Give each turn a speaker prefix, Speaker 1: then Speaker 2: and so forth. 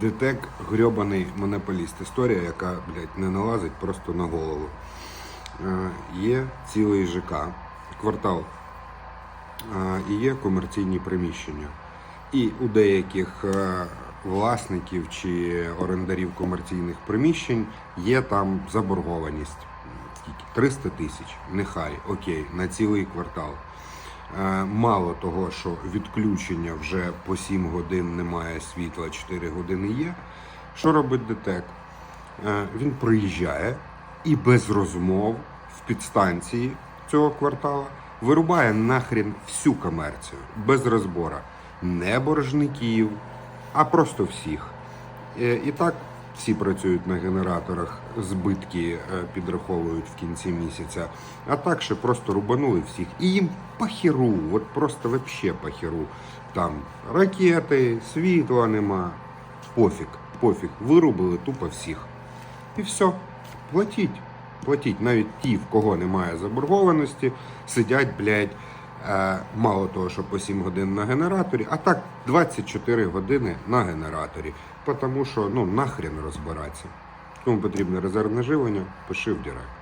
Speaker 1: Детек грьобаний монополіст. Історія, яка, блядь, не налазить просто на голову. Е, є цілий ЖК, квартал, е, і є комерційні приміщення. І у деяких е, власників чи орендарів комерційних приміщень є там заборгованість. 300 тисяч, нехай, окей, на цілий квартал. Е, Мало того, що відключення вже по 7 годин немає світла, 4 години є. Що робить ДТЕК? Е, Він приїжджає і без розмов в підстанції цього квартала вирубає нахрін всю комерцію без розбора. Не боржників, а просто всіх. Е, І так всі працюють на генераторах, збитки е, підраховують в кінці місяця. А так ще просто рубанули всіх. І їм похеру, от просто вообще похеру. Там ракети, світла нема. Пофіг, пофіг. Вирубили тупо всіх. І все. Платіть. Платіть. Навіть ті, в кого немає заборгованості, сидять, блядь, мало того, що по 7 годин на генераторі, а так 24 години на генераторі. Тому що ну нахрен розбиратися. Тому потрібне резервне живлення, пиши в директ.